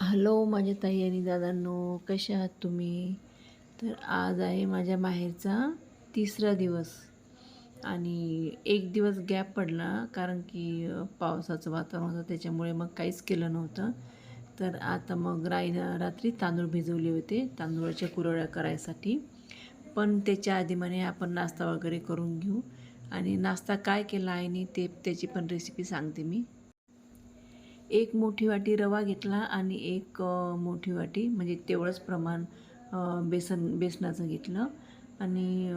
Hello माझ्या ताई आणि दादांनो कसे आहात तुम्ही? तर आज आहे माझ्या माहेरचा तिसरा दिवस आणि एक दिवस गॅप पडला कारण की पावसाचं वातावरण होतं त्याच्यामुळे मग काहीच केलं नव्हतं. तर आता मग राई रात्री तांदूळ भिजवले होते तांदूळाच्या कुरळ्या करायसाठी. पण त्याच्या आधी म्हणे आपण नाश्ता वगैरे करून घेऊ. आणि नाश्ता काय केला आहे ते त्याची पण रेसिपी सांगते मी. एक मोठी वाटी रवा घेतला आणि एक मोठी वाटी म्हणजे तेवढंच प्रमाण बेसन बेसनाचं घेतलं. आणि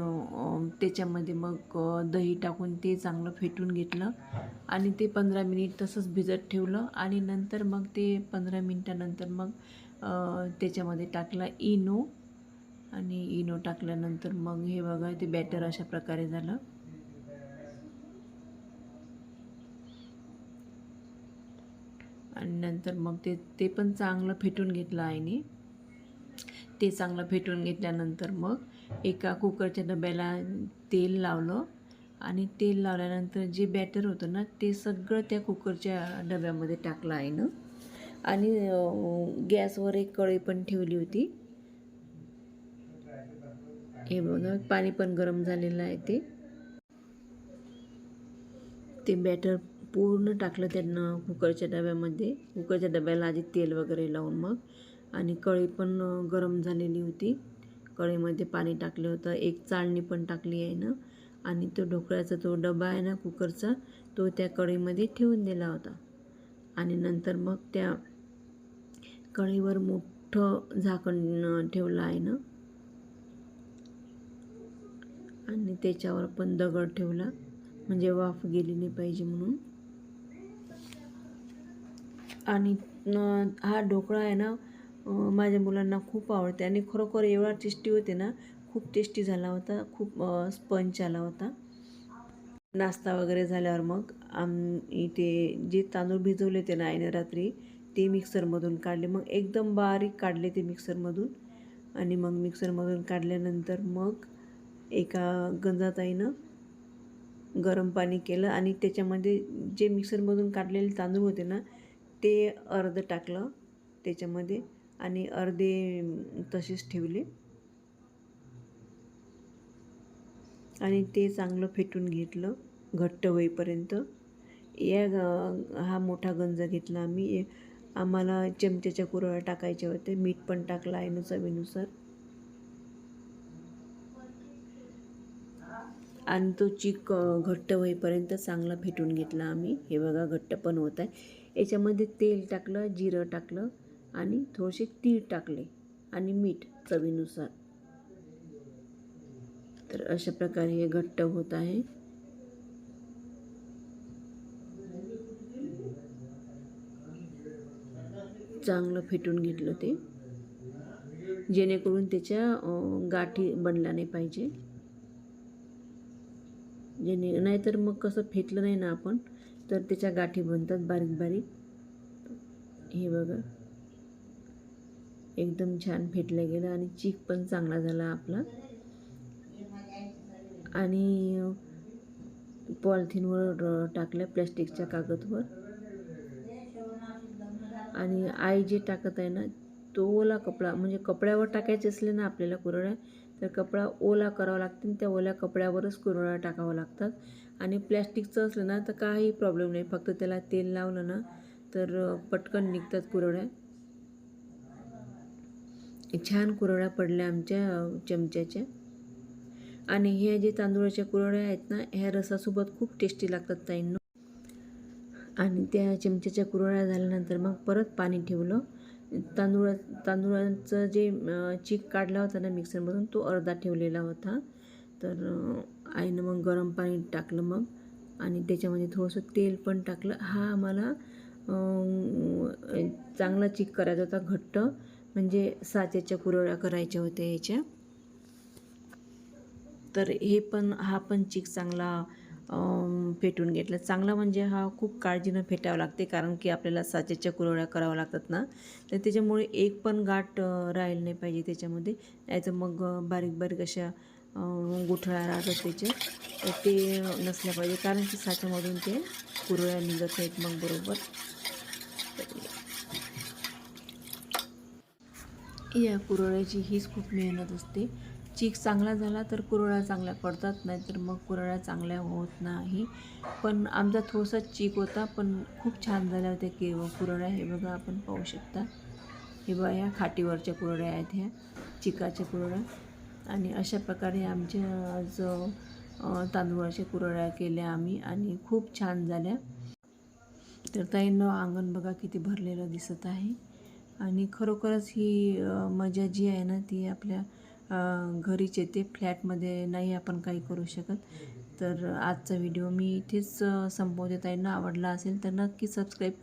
त्याच्यामध्ये मग दही टाकून ते चांगलं फेटून घेतलं. आणि ते पंधरा मिनिट तसंच भिजत ठेवलं. आणि नंतर मग ते पंधरा मिनटानंतर मग त्याच्यामध्ये टाकला इनो. आणि इनो टाकल्यानंतर मग हे बघा ते बॅटर अशा प्रकारे झालं. आणि नंतर मग ते ते पण चांगलं फेटून घेतलं आईने. ते चांगलं फेटून घेतल्यानंतर मग एका कुकरच्या डब्याला तेल लावलं आणि तेल लावल्यानंतर जे बॅटर होतं ना ते सगळं त्या कुकरच्या डब्यामध्ये टाकलं आईनं. आणि गॅसवर एक कढई पण ठेवली होती. हे बघा पाणी पण गरम झालेलं आहे ते. ते बॅटर पूर्ण टाकलं त्यांना कुकरच्या डब्यामध्ये. कुकरच्या डब्याला आधी तेल वगैरे लावून मग. आणि कढई पण गरम झालेली होती. कढईमध्ये पाणी टाकलं होतं. एक चाळणी पण टाकली आहे ना. आणि तो ढोकळ्याचा तो डबा आहे ना कुकरचा तो त्या कढईमध्ये ठेवून दिला होता. आणि नंतर मग त्या कढईवर मोठं झाकण ठेवलं आहे ना. आणि त्याच्यावर पण दगड ठेवला. म्हणजे वाफ गेली नाही पाहिजे म्हणून. आणि हा ढोकळा आहे ना माझ्या मुलांना खूप आवडते. आणि खरोखर एवढा टेस्टी होते ना खूप टेस्टी झाला होता खूप स्पंच आला होता. नाश्ता वगैरे झाल्यावर मग आम इथे जे तांदूळ भिजवले होते ना आईने रात्री ते मिक्सरमधून काढले. मग एकदम बारीक काढले ते मिक्सरमधून आणि मग मिक्सरमधून काढल्यानंतर मग एका गंजाताईनं गरम पाणी केलं. आणि त्याच्यामध्ये जे मिक्सरमधून काढलेले तांदूळ होते ना ते अर्ध टाकलं त्याच्यामध्ये आणि अर्धे तसेच ठेवले. आणि ते चांगलं फेटून घेतलं घट्ट होईपर्यंत. या हा मोठा गंज घेतला आम्ही. ए- आम्हाला चमच्याच्या कुरळ्या टाकायच्या होते मीठ पण टाकलं आहे ना चवीनुसार आणि तो चिक घट्ट होईपर्यंत चांगला फेटून घेतला आम्ही. हे बघा घट्ट पण होत आहे. याच्यामध्ये तेल टाकलं जिरं टाकलं आणि थोडेसे तीळ टाकले आणि मीठ चवीनुसार. तर अशा प्रकारे हे घट्ट होत आहे. चांगलं फेटून घेतलं ते. जेणेकरून त्याच्या गाठी बनला नाही पाहिजे. जेणे नाहीतर मग कसं फेटलं नाही ना आपण तर त्याच्या गाठी बनतात बारीक बारीक. हे बघा. एकदम छान फेटलं गेलं आणि चीक पण चांगला झाला आपला. आणि पॉलिथिनवर टाकल्या प्लॅस्टिकच्या कागदवर. आणि आई जे टाकत आहे ना तो ओला कपडा म्हणजे कपड्यावर टाकायचे असले ना आपल्याला कुरड्या तर कपडा ओला करावा लागते आणि त्या ओल्या कपड्यावरच कुरड्या टाकावं लागतात. आणि प्लॅस्टिकचं असलं ना तर काही प्रॉब्लेम नाही. फक्त त्याला तेल लावलं ना तर पटकन निघतात कुरड्या. छान कुरवड्या पडल्या आमच्या चमच्याच्या. आणि ह्या जे तांदूळाच्या कुरवड्या आहेत ना ह्या रसासोबत खूप टेस्टी लागतात ताईंनं. आणि त्या चमच्याच्या कुरवड्या झाल्यानंतर मग परत पाणी ठेवलं. तांदूळा तांदूळाचं जे चीक काढला होता ना मिक्सरमधून तो अर्धा ठेवलेला होता. तर आईनं मग गरम पाणी टाकलं मग. आणि त्याच्यामध्ये थोडंसं तेल पण टाकलं. हा आम्हाला चांगला चीक करायचा होता घट्ट. म्हणजे साच्याच्या कुरड्या करायच्या होत्या याच्या. तर हे पण हा पण चिक चांगला फेटून घेतला. चांगला म्हणजे हा खूप काळजीनं फेटावं लागते कारण की आपल्याला साच्याच्या कुरवड्या कराव्या लागतात ना. तर त्याच्यामुळे एक पण गाठ राहिलं राहील नाही पाहिजे त्याच्यामध्ये. नाहीतर मग बारीक बारीक अशा गुठळा गुठळ्या तर ते नसल्या पाहिजे कारण की साच्यामधून ते कुरळ्या निघत नाहीत मग बरोबर. या कुरळ्याची हीच खूप मेहनत असते. चीक चांगला झाला तर कुरळ्या चांगल्या पडतात नाही तर मग कुरळ्या चांगल्या होत नाही. पण आमचा थोडासा चीक होता पण खूप छान झाल्या होत्या की कुरळ्या. हे बघा आपण पाहू शकता. हे बघा ह्या खाटीवरच्या कुरड्या आहेत ह्या चिकाच्या कुरड्या आणि अशा प्रकारे आमच्या आज तांदूळाच्या कुरळ्या केल्या आम्ही आणि खूप छान झाल्या. तर ताईंनं अंगण बघा किती भरलेलं दिसत आहे. आणि खरोखरच ही मजा जी आहे ना ती आपल्या घरीच येते फ्लॅटमध्ये नाही आपण काही करू शकत. तर आजचा व्हिडिओ मी इथेच अ, संपवते. ताईंना आवडला असेल तर नक्की सबस्क्राईब